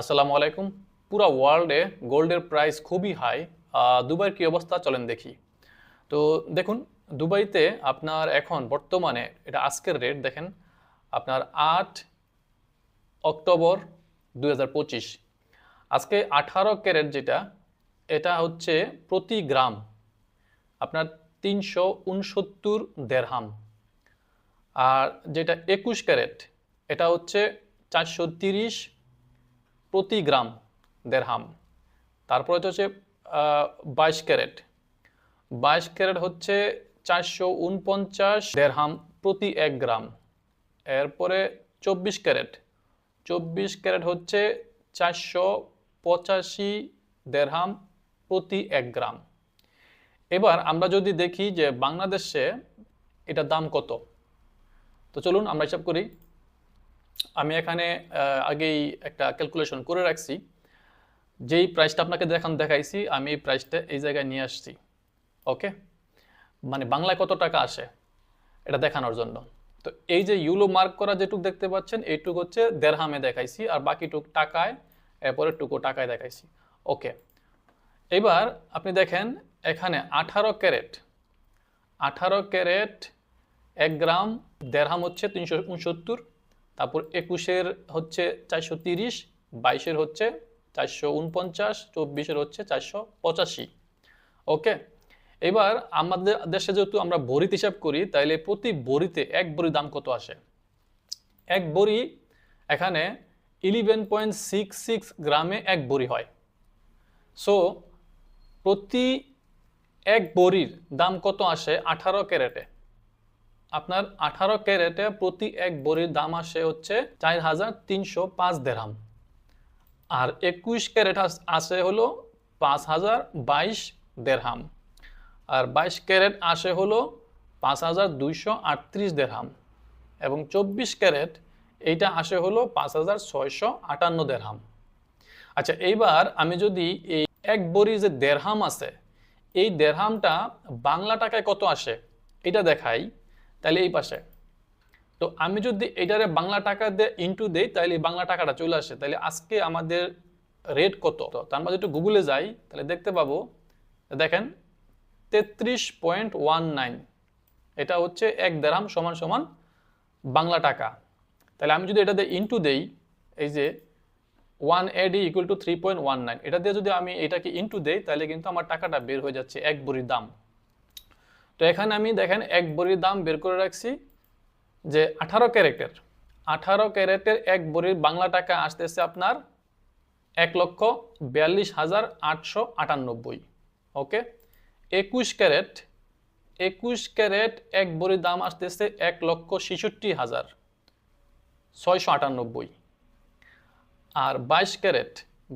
আসসালামু আলাইকুম। পুরো ওয়ার্ল্ডে গোল্ডের প্রাইস খুবই হাই। দুবাইয়ের কী অবস্থা চলেন দেখি। তো দেখুন, দুবাইতে আপনার এখন বর্তমানে, এটা আজকের রেট দেখেন, আপনার আট অক্টোবর দু হাজার পঁচিশ। আজকে আঠারো ক্যারেট যেটা, এটা হচ্ছে প্রতি গ্রাম আপনার তিনশো উনসত্তর দেড়হাম। আর যেটা একুশ ক্যারেট, এটা হচ্ছে চারশো তিরিশ প্রতি গ্রাম দেড়হাম। তারপরে হচ্ছে বাইশ ক্যারেট। বাইশ ক্যারেট হচ্ছে চারশো উনপঞ্চাশ দেড়হাম প্রতি এক গ্রাম। এরপরে চব্বিশ ক্যারেট। চব্বিশ ক্যারেট হচ্ছে চারশো পঁচাশি দেড়হাম প্রতি এক গ্রাম। এবার আমরা যদি দেখি যে বাংলাদেশে এটার দাম কত, তো চলুন আমরা হিসাব করি। আমি এখানে আগেই একটা ক্যালকুলেশন করে রাখছি। যেই প্রাইসটা আপনাকে দেখান, দেখাইছি, আমি এই প্রাইসটা এই জায়গায় নিয়ে আসছি। ওকে মানে বাংলায় কত টাকা আসে? এটা দেখানোর জন্য। তো এই যে ইউলো মার্ক করা যেটুক দেখতে পাচ্ছেন, এইটুক হচ্ছে দেড়হামে দেখাইছি, আর বাকিটুক টাকায়, এরপরে টুকু টাকায় দেখাইছি। ওকে এবার আপনি দেখেন, এখানে আঠারো ক্যারেট আঠারো ক্যারেট এক গ্রাম দেড়হাম হচ্ছে তিনশো উনসত্তর। তারপর একুশের হচ্ছে চারশো তিরিশ, বাইশের হচ্ছে চারশো উনপঞ্চাশ, চব্বিশের হচ্ছে চারশো পঁচাশি। ওকে? এবার আমাদের দেশে যেহেতু আমরা বড়িত হিসাব করি, তাইলে প্রতি বড়িতে এক বড়ি দাম কত আসে? এক বড়ি এখানে ইলেভেন পয়েন্ট সিক্স সিক্স গ্রামে এক বড়ি হয়। সো প্রতি এক বড়ির দাম কত আসে? আঠারো ক্যারেটে। আপনার আঠারো ক্যারেটে প্রতি এক বড়ির দাম আসে হচ্ছে চার হাজার তিনশো পাঁচ দেড়হাম আর একুশ ক্যারেট আসে হলো পাঁচ হাজার বাইশ দেড়হাম আর বাইশ ক্যারেট আসে হলো পাঁচ হাজার দুইশো আটত্রিশ দেড়হাম এবং চব্বিশ ক্যারেট এইটা আসে হলো পাঁচ হাজার ছয়শো আটান্ন দেড়হাম আচ্ছা এইবার আমি যদি এই এক বড়ি যে দেড়হাম আছে, এই দেড়হামটা বাংলা টাকায় কত আসে? এটা দেখাই। তাহলে এই পাশে। তো আমি যদি এটারে বাংলা টাকা দিয়ে ইন্টু দেই, তাহলে বাংলা টাকাটা চলে আসে। তাহলে আজকে আমাদের রেট কত? তো তার মধ্যে একটু গুগলে যাই, তাহলে দেখতে পাবো, দেখেন, তেত্রিশ পয়েন্ট ওয়ান নাইন। এটা হচ্ছে এক দেড়হাম সমান সমান বাংলা টাকা। তাহলে আমি যদি এটা দিয়ে ইন্টু দেই, এই যে one AD equal to three point one nine এটা দিয়ে যদি আমি এটাকে ইন্টু দেই, তাহলে কিন্তু আমার টাকাটা বের হয়ে যাচ্ছে এক বড়ির দাম। তো এখানে আমি দেখেন এক বড়ির দাম বের করে রাখছি যে আঠারো ক্যারেটের আঠারো ক্যারেটের এক বড়ির বাংলা টাকা আসতেছে আপনার এক লক্ষ বিয়াল্লিশ হাজার আটশো আটানব্বই, ওকে? একুশ ক্যারেট একুশ ক্যারেট এক বড়ির দাম আসতেছে এক লক্ষ ছেষট্টি হাজার ছয়শো আটানব্বই। আর বাইশ ক্যারেট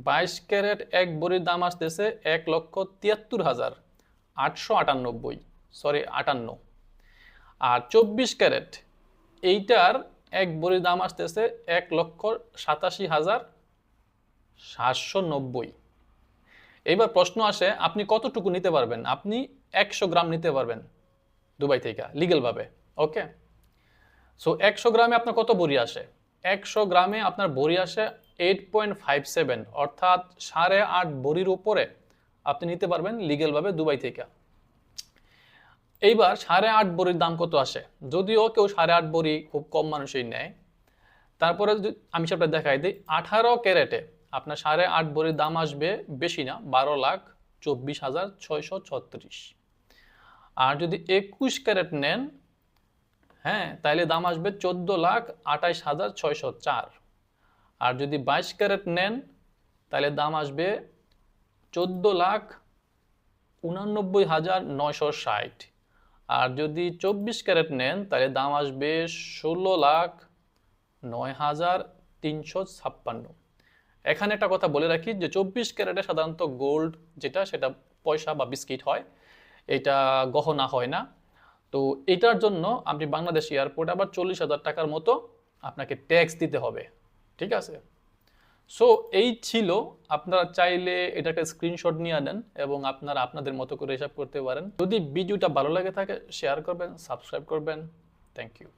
বাইশ ক্যারেট এক বড়ির দাম আসতেছে এক লক্ষ তিয়াত্তর হাজার আটশো আটানব্বই। সরি, আটান্ন। আর চব্বিশ ক্যারেট, এইটার এক বড়ির দাম আসতেছে এক লক্ষ সাতাশি হাজার সাতশো নব্বই। এইবার প্রশ্ন আসে, আপনি কতটুকু নিতে পারবেন? আপনি একশো গ্রাম নিতে পারবেন দুবাই থেকে লিগেলভাবে ওকে? সো, একশো গ্রামে আপনার কত বড়ি আসে? একশো গ্রামে আপনার বড়ি আসে এইট পয়েন্ট ফাইভ সেভেন, অর্থাৎ সাড়ে আট বড়ির উপরে আপনি নিতে পারবেন লিগেলভাবে দুবাই থেকে। এইবার সাড়ে আট বড়ির দাম কত আসে? যদিও কেউ সাড়ে আট বড়ি খুব কম মানুষই নেয়। তারপরে আমি সেটা দেখাই দিই, আঠারো ক্যারেটে আপনার সাড়ে আট বড়ির দাম আসবে বেশি না, বারো লাখ চব্বিশ হাজার ছয়শো ছত্রিশ। আর যদি একুশ ক্যারেট নেন হ্যাঁ তাহলে দাম আসবে চোদ্দ লাখ আঠাইশ হাজার ছয়শো চার। আর যদি বাইশ ক্যারেট নেন তাহলে দাম আসবে চোদ্দ লাখ উনানব্বই হাজার নয়শো ষাট। আর যদি চব্বিশ ক্যারেট নেন, তাহলে দাম আসবে ষোলো লাখ নয় হাজার তিনশো ছাপ্পান্ন। এখানে একটা কথা বলে রাখি যে চব্বিশ ক্যারেটে সাধারণত গোল্ড যেটা, সেটা পয়সা বা বিস্কিট হয়, এটা গহনা হয় না। তো এটার জন্য আপনি বাংলাদেশ এয়ারপোর্ট আবার চল্লিশ হাজার টাকার মতো আপনাকে ট্যাক্স দিতে হবে। ঠিক আছে? সো এই ছিল। আপনারা চাইলে এটা একটা স্ক্রিনশট নিয়ে নেন এবং আপনারা আপনাদের মতো করে হিসাব করতে পারেন। যদি ভিডিওটা ভালো লাগে থাকে শেয়ার করবেন সাবস্ক্রাইব করবেন। Thank you